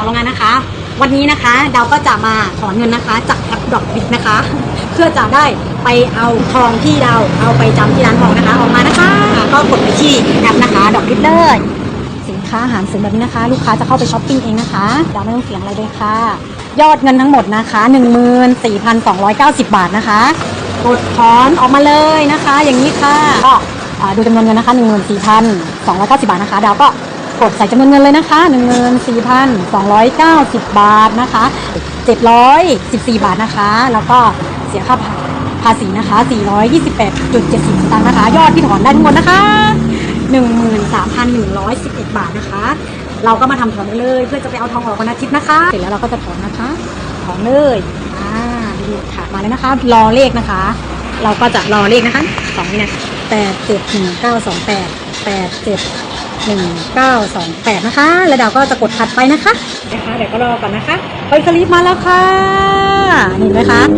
าวโรงงานนะคะ วันนี้นะคะดาวก็จะมาถอนเงินนะคะจากแอปดอกบิกนะคะ เพื่อจะได้ไปเอาทองที่ดาวเอาไปจำที่ร้านทองนะคะ ออกมานะคะ ก็กดไปที่แอปนะคะ ดอกบิกเลยสินค้าอาหารเสริมแบบนี้นะคะ ลูกค้าจะเข้าไปช้อปปิ้งเองนะคะดาวไม่ต้องเสียงอะไรเลยค่ะ ยอดเงินทั้งหมดนะคะ 14,290 บาทนะคะ กดถอนออกมาเลยนะคะ อย่างนี้ค่ะก็ดูจำนวนเงินนะคะ 14,290 บาทนะคะ ดาวก็ กดใส่จำนวนเงินเลยนะคะ 14,290 บาทนะคะ 714 บาทนะคะ แล้วก็เสียค่าภาษีนะคะ 428.70สตางค์นะคะ ยอดที่ถอนได้ทั้งหมดนะคะ 13,111 บาทนะคะ เราก็มาทำถอนได้เลย เพื่อจะไปเอาทองออกวันอาทิตย์นะคะ เสร็จแล้วเราก็จะถอนนะคะ ถอนเลยอ่าดูค่ะ มาเลยนะคะ รอเลขนะคะ เราก็จะรอเลขนะคะสองนี่นะแปดเจ็ดหนึ่งเก้าสองแปดแปดเจ็ด หนึ่งเก้าสองแปดนะคะ แล้วดาวก็จะกดถัดไปนะคะ นะคะ เดี๋ยวก็รอก่อนนะคะไปสลิปมาแล้วค่ะ เห็นไหมคะโ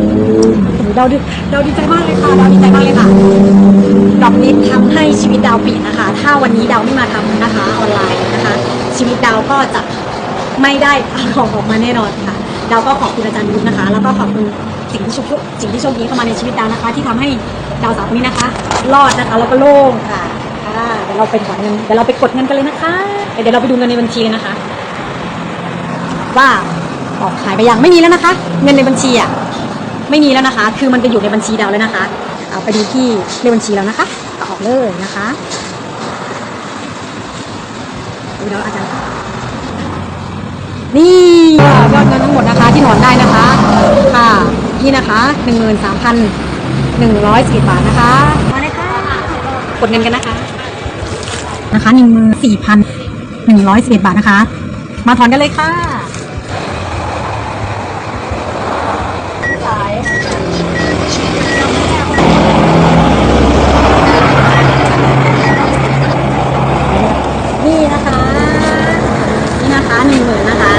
อ้โหดาวดีดาวดีใจมากเลยค่ะดาวดีใจมากเลยค่ะ ดอกเล็กทำให้ชีวิตดาวเปลี่ยนนะคะ ถ้าวันนี้ดาวไม่มาทำนะคะออนไลน์นะคะ ชีวิตดาวก็จะไม่ได้ของออกมาแน่นอนค่ะ ดาวก็ขอบคุณอาจารย์ยุทธนะคะ แล้วก็ขอบคุณสิ่งที่โชคสิ่งที่โชคดีเข้ามาในชีวิตดาวนะคะ ที่ทำให้ดาวสาวคนนี้นะคะ รอดนะคะแล้วก็โล่งค่ะค่ะเดี๋ยวเราไปถอนเงินเดี๋ยวเราไปกดเงินกันเลยนะคะ เดี๋ยวเราไปดูเงินในบัญชีกันนะคะ ว่าออกหายไปยังไม่มีแล้วนะคะ เงินในบัญชีอะไม่มีแล้วนะคะ คือมันไปอยู่ในบัญชีดาวแล้วนะคะเอาไปดูที่ในบัญชีแล้วนะคะก็ออกเลยนะคะดูแล้วอาจารย์นี่ยอดเงินทั้งหมดนะคะ ที่ถอนได้นะคะค่ะนี่นะคะหนึ่งหมื่นสามพันหนึ่งร้อยสิบบาทนะคะมาเลยค่ะกดเงินกันนะคะ นะคะหนึ่งหมื่นสี่พันหนึ่งร้อยสิบเอ็ดบาทนะคะ มาถอนกันเลยค่ะนี่นะคะ นี่นะคะหนึ่งหมื่นนะคะ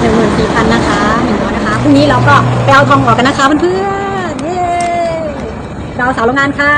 หนึ่งหมื่นสี่พันนะคะหนึ่งร้อยนะคะพรุ่งนี้เราก็ไปเอาทองออกกันนะคะเพื่อนๆเย้เราสาวโรงงานค่ะ